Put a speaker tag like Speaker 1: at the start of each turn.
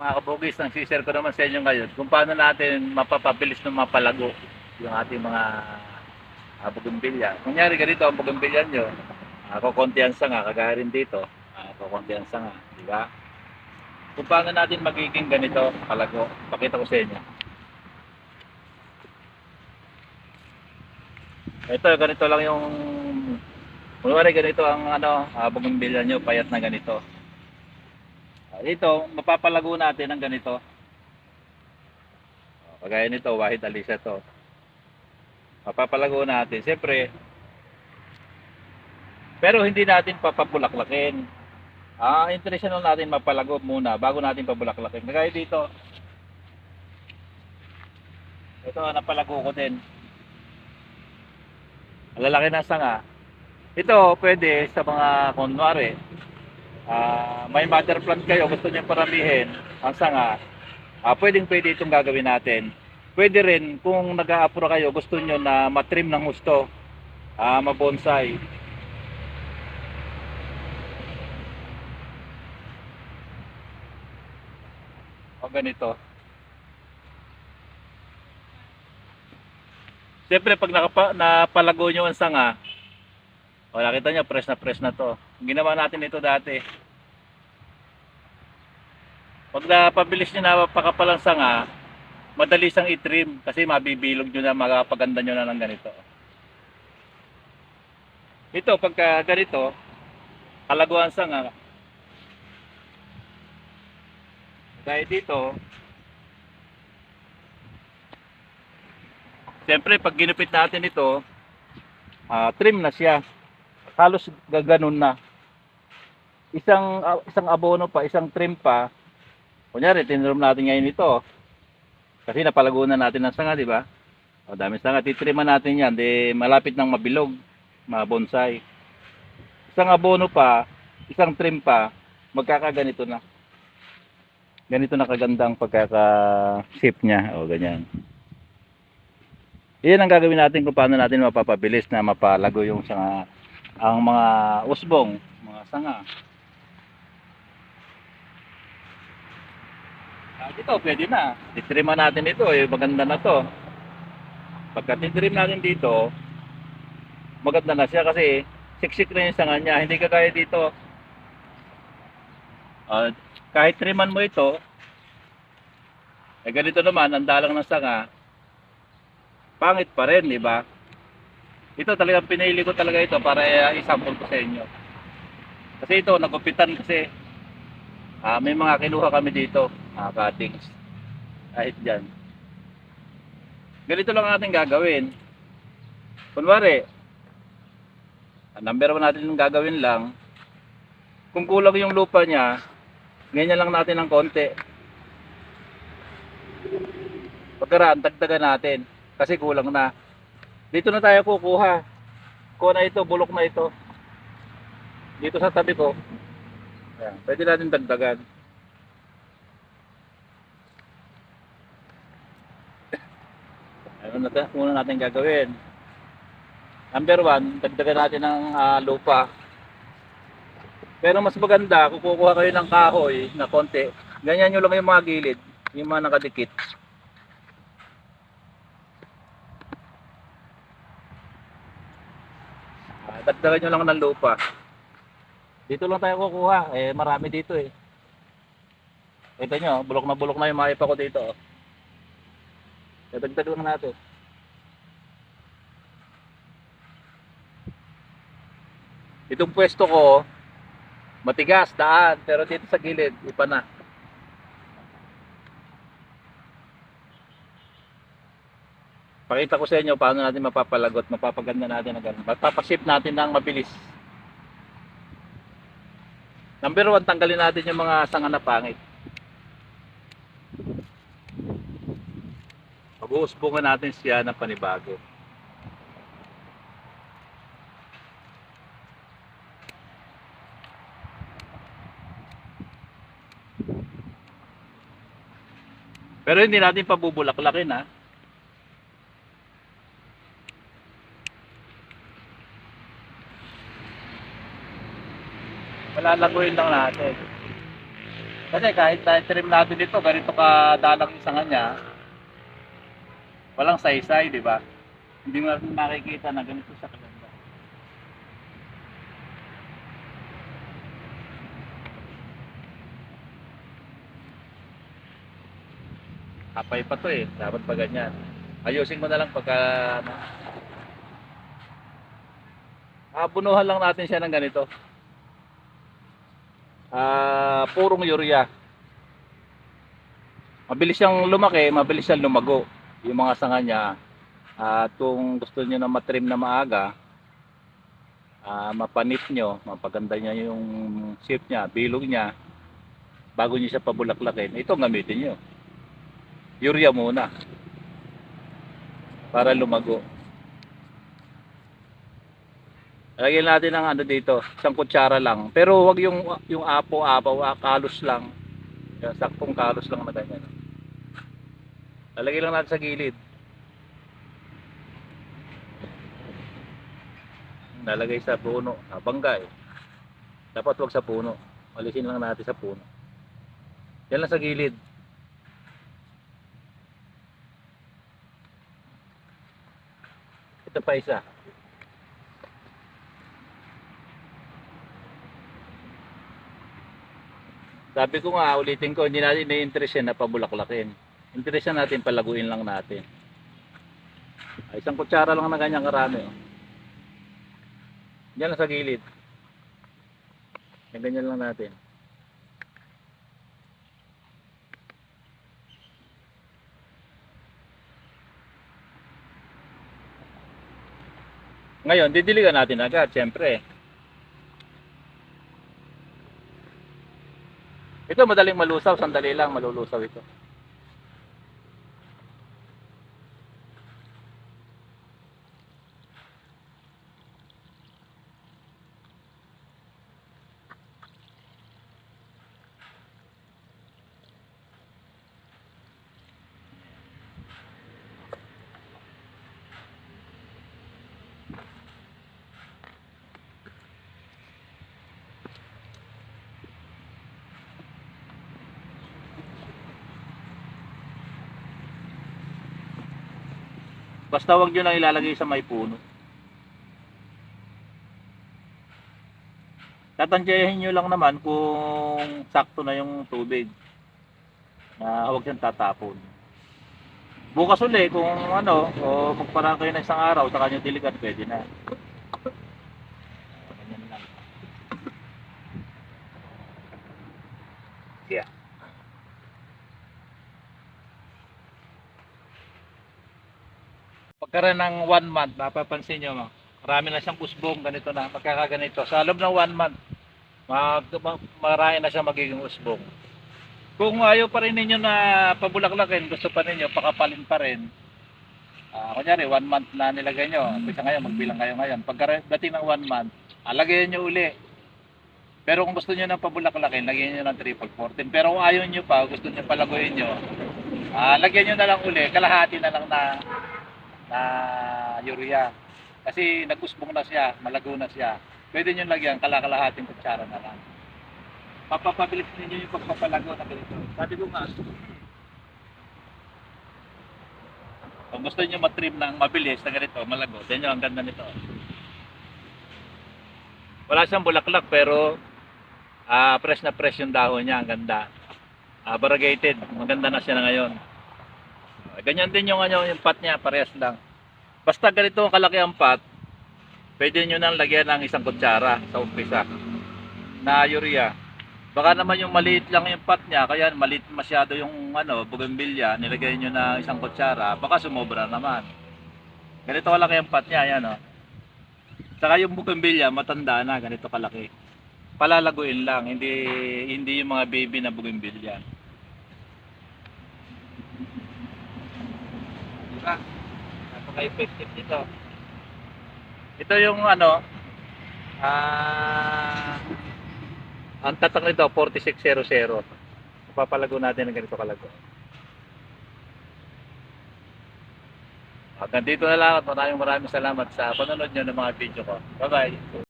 Speaker 1: Mga kabugis, ang share ko naman sa inyo ngayon kung paano natin mapapabilis ng mapalago yung ating mga uh, bugimbilya. Kunyari ganito ang bugimbilya nyo, uh, kukunti ang sanga, kagaya rin dito, uh, kukunti ang sanga, di ba? Kung paano natin magiging ganito, palago, pakita ko sa inyo. Ito, ganito lang yung Kunwari ganito ang ano, uh, bugimbilya nyo, payat na ganito. Dito, mapapalago natin ng ganito. Kagaya nito, Wahid Alisa to. Mapapalago natin. Siyempre, pero hindi natin papabulaklakin. Ah, interest lang natin mapalago muna bago natin pabulaklakin. Kagaya dito. Ito, napalago ko din. Lalaki ng sanga. Ito, pwede sa mga, kunwari, ah may mother plant kayo, gusto niyo paramihin ang sanga, ah pwedeng pwede itong gagawin natin. Pwede rin kung nag-aapura kayo, gusto niyo na matrim ng gusto, ah mabonsai. O ganito. Siyempre, pag nakapa, napalago nyo ang sanga, o nakita nyo, press na press na to. Ginawa natin ito dati. Pag napabilis nyo na pakapalang sanga, madali sang itrim kasi mabibilog nyo na, magpaganda nyo na ng ganito. Ito, pagka ganito, kalaguan sanga, dahil dito, siyempre pag ginupit natin ito, ah, trim na siya halos gaganon na. Isang ah, isang abono pa, isang trim pa. Kunyari, tinrim natin ngayon ito. Kasi napalago na natin ng sanga, di ba? O dami sanga, titriman natin yan. Di malapit nang mabilog, mabonsai. Isang abono pa, isang trim pa, magkakaganito na. Ganito na kagandang pagkaka-shape niya. O ganyan. Iyan ang gagawin natin kung paano natin mapapabilis na mapalago yung sanga ang mga usbong, mga sanga. Ah, dito, pwede na. Titriman natin ito, eh, maganda na to. Pagka titrim natin dito, maganda na siya kasi siksik na yung sanga niya. Hindi kagaya dito. Ah, kahit triman mo ito, eh ganito naman, ang dalang ng sanga, pangit pa rin, di ba? Ito talagang pinili ko talaga ito para uh, i-sample ko sa inyo. Kasi ito, nagupitan kasi ah, may mga kinuha kami dito, ah, cuttings. Kahit dyan. Ganito lang ang ating gagawin. Kunwari, number one natin yung gagawin lang, kung kulang yung lupa niya, ganyan lang natin ng konti. Pagkaraan, dagdagan natin kasi kulang na. Dito na tayo kukuha. Kuha na ito, bulok na ito. Dito sa tabi ko. Ayan, pwede natin dagdagan. Ano natin, una natin gagawin. Number one, dagdagan natin ng ah, lupa. Pero mas maganda, kukuha kayo ng kahoy na konti, ganyan nyo lang yung mga gilid, yung mga nakadikit. Ah, dagdagan nyo lang ng lupa. Dito lang tayo kukuha. Eh, marami dito eh. Ito nyo, bulok na bulok na yung maipa ko dito. Oh. Dagdag lang natin. Itong pwesto ko, matigas, daan. Pero dito sa gilid, ipa na. Pakita ko sa inyo paano natin mapapalagot, mapapaganda natin ang ganun. Mapapaship natin ng mabilis. Number one, tanggalin natin yung mga sanga na pangit. Pag-uusbungan natin siya ng panibago. Pero hindi natin pabubulaklakin ha. Palalaguin lang natin. Kasi kahit na trim natin dito, ganito kadalang yung sanga niya, walang saysay, di ba? Hindi mo natin makikita na ganito siya kaganda. Kapay pa to eh. Dapat pa ganyan. Ayusin mo na lang pagka ano. Abunuhan lang natin siya ng ganito. Ah, purong urea. Mabilis siyang lumaki, mabilis siyang lumago. Yung mga sanga niya. At kung gusto niyo na matrim na maaga, ah, mapanip nyo, mapaganda niya yung shape niya, bilog niya, bago niyo siya pabulaklakin, ito gamitin niyo. Urea muna. Para lumago. Lagyan natin ng ano dito, isang kutsara lang. Pero wag yung yung apo-apaw, ah, kalos lang. Yung saktong kalos lang na ganyan. Lalagay lang natin sa gilid. Lalagay sa puno, ah, bangga eh. Dapat wag sa puno. Alisin lang natin sa puno. Yan lang sa gilid. Ito pa isa. Sabi ko nga, ulitin ko, hindi natin na-interest yan na pabulaklakin. Interest yan natin, palaguin lang natin. Ay, isang kutsara lang na ganyan karami. Oh. Yan lang sa gilid. Yan ganyan lang natin. Ngayon, didiligan natin agad, syempre. Ito madaling malusaw, sandali lang malulusaw ito. Basta wag nyo lang ilalagay sa may puno. Tatantyahin nyo lang naman kung sakto na yung tubig. Na huwag siyang tatapon. Bukas uli kung ano, o magparang kayo ng isang araw, saka nyo diligan, pwede na. Ganyan lang. Yeah. Pagkaroon ng one month, napapansin nyo, marami na siyang usbong, ganito na, magkakaganito. Sa loob ng one month, mag, ma- marami na siya magiging usbong. Kung ayaw pa rin ninyo na pabulaklakin, gusto pa ninyo, pakapalin pa rin. Ah, kunyari, one month na nilagay nyo. Bisa ngayon, magbilang kayo ngayon. Pagdating ng one month, alagayin nyo uli. Pero kung gusto nyo ng pabulaklakin, lagyan nyo ng triple 14. Pero kung ayaw nyo pa, gusto nyo palaguin nyo, ah, lagyan nyo na lang uli, kalahati na lang na na urea. Kasi nagusbong na siya, malago na siya. Pwede nyo lagyan kalakalahating kutsara na lang. Papapabilis ninyo yung pagpapalago na ganito. Sabi ko nga, kung gusto nyo matrim ng mabilis na ganito, malago, then ang ganda nito. Wala siyang bulaklak pero ah fresh na fresh yung dahon niya, ang ganda. Ah, variegated, maganda na siya na ngayon. Ganyan din yung ano, yung pot niya, parehas lang. Basta ganito ang kalaki ang pot, pwede nyo nang lagyan ng isang kutsara sa umpisa na urea. Baka naman yung maliit lang yung pot niya, kaya maliit masyado yung ano, bougainvillea, nilagay nyo na isang kutsara, baka sumobra naman. Ganito kalaki ang pot niya, yan o. Saka yung bougainvillea, matanda na, ganito kalaki. Palalaguin lang, hindi hindi yung mga baby na bougainvillea. Diba? Napaka-effective nito. Ito yung ano, ah, ang tatak nito, 4600. Papalago natin ng ganito kalago. Hanggang dito na lang at maraming maraming salamat sa panonood nyo ng mga video ko. Bye-bye!